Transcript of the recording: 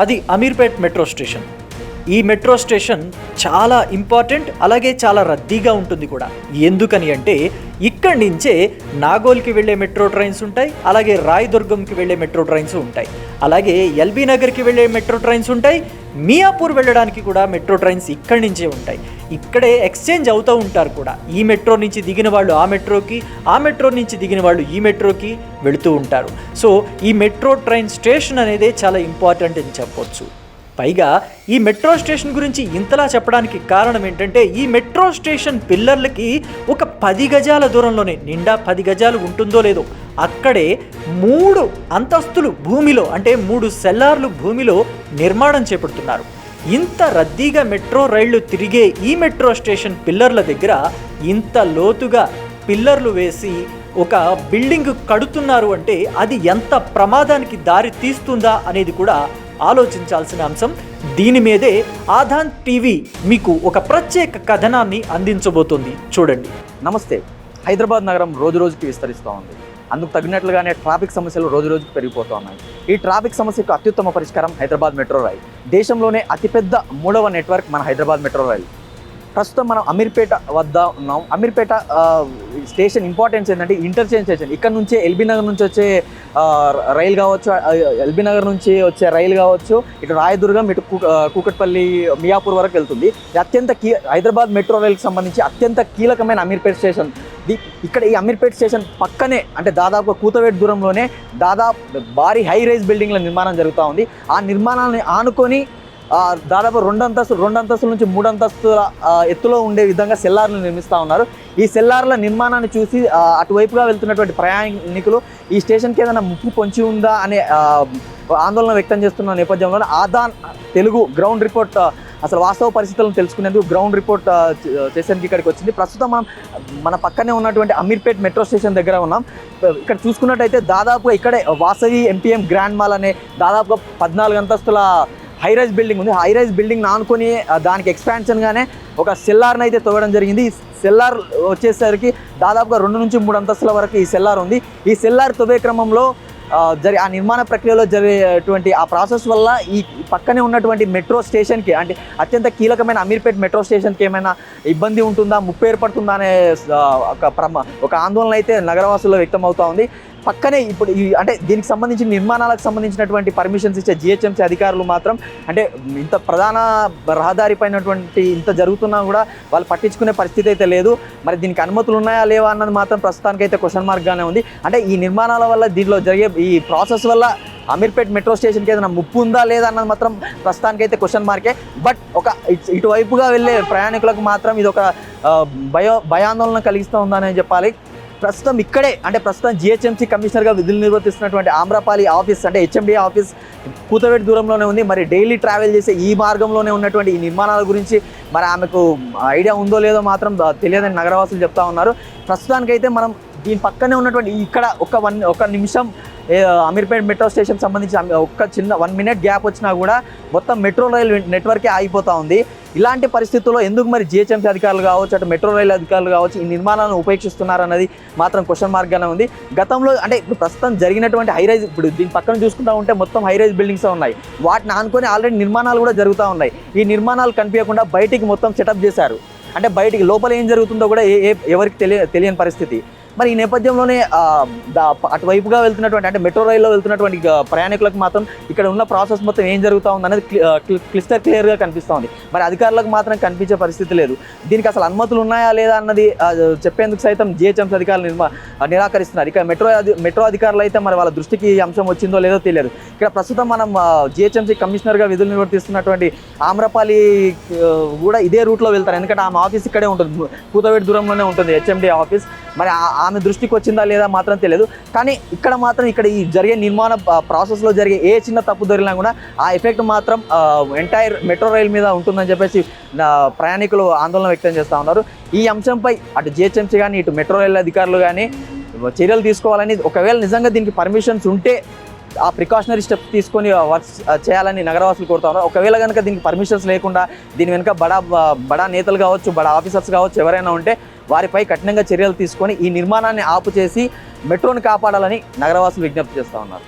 అది Ameerpet metro station. ఈ metro station చాలా ఇంపార్టెంట్ అలాగే చాలా రద్దీగా ఉంటుంది కూడా. ఎందుకని అంటే ఇక్కడి నుంచే నాగోల్కి వెళ్ళే మెట్రో ట్రైన్స్ ఉంటాయి అలాగే రాయదుర్గంకి వెళ్ళే మెట్రో ట్రైన్స్ ఉంటాయి. అలాగే ఎల్బీ నగర్కి వెళ్ళే మెట్రో ట్రైన్స్ ఉంటాయి మియాపూర్ వెళ్ళడానికి కూడా మెట్రో ట్రైన్స్ ఇక్కడి నుంచే ఉంటాయి. ఇక్కడే ఎక్స్చేంజ్ అవుతూ ఉంటారు కూడా. ఈ మెట్రో నుంచి దిగిన వాళ్ళు ఆ మెట్రోకి ఆ మెట్రో నుంచి దిగిన వాళ్ళు ఈ మెట్రోకి వెళుతూ ఉంటారు. సో ఈ మెట్రో ట్రైన్ స్టేషన్ అనేది చాలా ఇంపార్టెంట్ అని చెప్పొచ్చు. పైగా ఈ మెట్రో స్టేషన్ గురించి ఇంతలా చెప్పడానికి కారణం ఏంటంటే ఈ మెట్రో స్టేషన్ పిల్లర్లకి ఒక పది గజాల దూరంలోనే నిండా పది గజాలు ఉంటుందో లేదో అక్కడే మూడు అంతస్తులు భూమిలో అంటే మూడు సెల్లార్లు భూమిలో నిర్మాణం చేపడుతున్నారు. ఇంత రద్దీగా మెట్రో రైళ్ళు తిరిగే ఈ మెట్రో స్టేషన్ పిల్లర్ల దగ్గర ఇంత లోతుగా పిల్లర్లు వేసి ఒక బిల్డింగ్ కడుతున్నారు అంటే అది ఎంత ప్రమాదానికి దారి తీస్తుందా అనేది కూడా ఆలోచించాల్సిన అంశం దీని మీదే ఆధాన్ టీవీ మీకు ఒక ప్రత్యేక కథనాన్ని అందించబోతోంది. చూడండి. నమస్తే. హైదరాబాద్ నగరం రోజు రోజుకి విస్తరిస్తూ ఉంది. అందుకు తగినట్లుగానే ట్రాఫిక్ సమస్యలు రోజు రోజుకి పెరిగిపోతూ ఉన్నాయి. ఈ ట్రాఫిక్ సమస్యకు అత్యుత్తమ పరిష్కారం హైదరాబాద్ మెట్రో రైల్. దేశంలోనే అతిపెద్ద మూడవ నెట్వర్క్ మన హైదరాబాద్ మెట్రో రైల్. ప్రస్తుతం మనం అమీర్పేట వద్ద ఉన్నాం. అమీర్పేట స్టేషన్ ఇంపార్టెన్స్ ఏంటంటే ఇంటర్చేంజ్ స్టేషన్. ఇక్కడ నుంచే ఎల్బీ నగర్ నుంచి వచ్చే రైలు కావచ్చు ఎల్బీ నగర్ నుంచి వచ్చే రైలు కావచ్చు ఇటు రాయదుర్గం ఇటు కూకట్పల్లి మియాపూర్ వరకు వెళ్తుంది. ఇది అత్యంత కీ హైదరాబాద్ మెట్రో రైల్కి సంబంధించి అత్యంత కీలకమైన అమీర్పేట్ స్టేషన్. ది ఇక్కడ ఈ అమీర్పేట్ స్టేషన్ పక్కనే అంటే దాదాపు కూతవేట్ దూరంలోనే దాదాపు భారీ హై రైజ్ బిల్డింగ్ల నిర్మాణం జరుగుతూ ఉంది. ఆ నిర్మాణాన్ని ఆనుకొని దాదాపు రెండు అంతస్తులు రెండు అంతస్తుల నుంచి మూడు అంతస్తుల ఎత్తులో ఉండే విధంగా సెల్లార్లు నిర్మిస్తూ ఉన్నారు. ఈ సెల్లార్ల నిర్మాణాన్ని చూసి అటువైపుగా వెళ్తున్నటువంటి ప్రయాణికులు ఈ స్టేషన్కి ఏదైనా ముప్పు పొంచి ఉందా అనే ఆందోళన వ్యక్తం చేస్తున్న నేపథ్యంలో ఆదాన్ తెలుగు గ్రౌండ్ రిపోర్ట్ అసలు వాస్తవ పరిస్థితులను తెలుసుకునేందుకు గ్రౌండ్ రిపోర్ట్ చేసేందుకు ఇక్కడికి వచ్చింది. ప్రస్తుతం మనం మన పక్కనే ఉన్నటువంటి అమీర్పేట్ మెట్రో స్టేషన్ దగ్గర ఉన్నాం. ఇక్కడ చూసుకున్నట్టయితే దాదాపుగా ఇక్కడే వాసవి ఎంపీఎం గ్రాండ్ మాల్ అనే దాదాపుగా పద్నాలుగు అంతస్తుల హై రైజ్ బిల్డింగ్ ఉంది. హై రైజ్ బిల్డింగ్ ఆనుకొని దానికి ఎక్స్పాన్షన్గానే ఒక సెల్లార్ని అయితే తవ్వడం జరిగింది. ఈ సెల్లార్ వచ్చేసరికి దాదాపుగా రెండు నుంచి మూడు అంతస్తుల వరకు ఈ సెల్లార్ ఉంది. ఈ సెల్లార్ తవ్వే క్రమంలో జరి ఆ నిర్మాణ ప్రక్రియలో జరిగేటువంటి ఆ ప్రాసెస్ వల్ల ఈ పక్కనే ఉన్నటువంటి మెట్రో స్టేషన్కి అంటే అత్యంత కీలకమైన అమీర్పేట్ మెట్రో స్టేషన్కి ఏమైనా ఇబ్బంది ఉంటుందా ముప్పు ఏర్పడుతుందా అనే ఒక ప్రమ ఒక ఆందోళన అయితే నగరవాసుల్లో వ్యక్తం ఉంది. పక్కనే ఇప్పుడు ఈ అంటే దీనికి సంబంధించిన నిర్మాణాలకు సంబంధించినటువంటి పర్మిషన్స్ ఇచ్చే జిహెచ్ఎంసీ అధికారులు మాత్రం అంటే ఇంత ప్రధాన రహదారి పైనటువంటి ఇంత జరుగుతున్నా కూడా వాళ్ళు పట్టించుకునే పరిస్థితి అయితే లేదు. మరి దీనికి అనుమతులు ఉన్నాయా లేవా అన్నది మాత్రం ప్రస్తుతానికి అయితే క్వశ్చన్ మార్క్గానే ఉంది. అంటే ఈ నిర్మాణాల వల్ల దీనిలో జరిగే ఈ ప్రాసెస్ వల్ల అమీర్పేట్ మెట్రో స్టేషన్కి ఏదైనా ముప్పు ఉందా లేదా అన్నది మాత్రం ప్రస్తుతానికి అయితే క్వశ్చన్ మార్కే బట్ ఒక ఇటు- ఇటువైపుగా వెళ్ళే ప్రయాణికులకు మాత్రం ఇది ఒక భయో భయాందోళన కలిగిస్తూ ఉందని చెప్పాలి. ప్రస్తుతం ఇక్కడే అంటే ప్రస్తుతం జిహెచ్ఎంసీ కమిషనర్గా విధులు నిర్వర్తిస్తున్నటువంటి ఆమ్రపాలి ఆఫీస్ అంటే హెచ్ఎండి ఆఫీస్ కూతవేటి దూరంలోనే ఉంది. మరి డైలీ ట్రావెల్ చేసే ఈ మార్గంలోనే ఉన్నటువంటి ఈ నిర్మాణాల గురించి మరి ఆమెకు ఐడియా ఉందో లేదో మాత్రం తెలియదని నగరవాసులు చెప్తా ఉన్నారు. ప్రస్తుతానికైతే మనం దీని పక్కనే ఉన్నటువంటి ఇక్కడ ఒక వన్ ఒక నిమిషం అమీర్పేట్ మెట్రో స్టేషన్ సంబంధించి ఒక్క చిన్న వన్ మినిట్ గ్యాప్ వచ్చినా కూడా మొత్తం మెట్రో రైల్ నెట్వర్కే ఆగిపోతూ ఉంది. ఇలాంటి పరిస్థితుల్లో ఎందుకు మరి జిహెచ్ఎంసీ అధికారులు కావచ్చు అటు మెట్రో రైల్ అధికారులు కావచ్చు ఈ నిర్మాణాలను ఉపేక్షిస్తున్నారన్నది మాత్రం క్వశ్చన్ మార్క్గానే ఉంది. గతంలో అంటే ఇప్పుడు ప్రస్తుతం జరిగినటువంటి హైరైజ్ ఇప్పుడు దీని పక్కన చూసుకుంటా ఉంటే మొత్తం హైరైజ్ బిల్డింగ్స్ ఉన్నాయి. వాటిని ఆనుకొని ఆల్రెడీ నిర్మాణాలు కూడా జరుగుతూ ఉన్నాయి. ఈ నిర్మాణాలు కనిపించకుండా బయటికి మొత్తం సెటప్ చేశారు. అంటే బయటికి లోపల ఏం జరుగుతుందో కూడా ఏ- ఎవరికి తెలియ తెలియని పరిస్థితి. మరి ఈ నేపథ్యంలోనే అటువైపుగా వెళ్తున్నటువంటి అంటే మెట్రో రైల్లో వెళ్తున్నటువంటి ప్రయాణికులకు మాత్రం ఇక్కడ ఉన్న ప్రాసెస్ మొత్తం ఏం జరుగుతూ ఉంది అనేది క్లిస్టర్ క్లియర్గా కనిపిస్తూ ఉంది. మరి అధికారులకు మాత్రం కనిపించే పరిస్థితి లేదు. దీనికి అసలు అనుమతులు ఉన్నాయా లేదా అన్నది చెప్పేందుకు సైతం జిహెచ్ఎంసీ అధికారులు నిర్మా నిరాకరిస్తున్నారు. ఇక మెట్రో మెట్రో అధికారులు అయితే మరి వాళ్ళ దృష్టికి ఈ అంశం వచ్చిందో లేదో తెలియదు. ఇక్కడ ప్రస్తుతం మనం జిహెచ్ఎంసీ కమిషనర్గా విధులు నిర్వర్తిస్తున్నటువంటి ఆమ్రపాలి కూడా ఇదే రూట్లో వెళ్తారు. ఎందుకంటే ఆమె ఆఫీస్ ఇక్కడే ఉంటుంది. కూతవేటి దూరంలోనే ఉంటుంది హెచ్ఎండి ఆఫీస్. మరి ఆ- ఆమె దృష్టికి వచ్చిందా లేదా మాత్రం తెలియదు. కానీ ఇక్కడ మాత్రం ఇక్కడ ఈ జరిగే నిర్మాణ ప్రాసెస్లో జరిగే ఏ చిన్న తప్పు దొరికినా కూడా ఆ ఎఫెక్ట్ మాత్రం ఎంటైర్ మెట్రో రైల్ మీద ఉంటుందని చెప్పేసి ప్రయాణికులు ఆందోళన వ్యక్తం చేస్తూ ఉన్నారు. ఈ అంశంపై అటు జిహెచ్ఎంసీ కానీ ఇటు మెట్రో రైల్ అధికారులు కానీ చర్యలు తీసుకోవాలని ఒకవేళ నిజంగా దీనికి పర్మిషన్స్ ఉంటే ఆ ప్రికాషనరీ స్టెప్స్ తీసుకొని వర్క్స్ చేయాలని నగరవాసులు కోరుతా ఉన్నారు. ఒకవేళ కనుక దీనికి పర్మిషన్స్ లేకుండా దీని వెనుక బడా బడా నేతలు కావచ్చు బడా ఆఫీసర్స్ కావచ్చు ఎవరైనా ఉంటే వారిపై కఠినంగా చర్యలు తీసుకొని ఈ నిర్మాణాన్ని ఆపు చేసి మెట్రోను కాపాడాలని నగరవాసులు విజ్ఞప్తి చేస్తూ ఉన్నారు.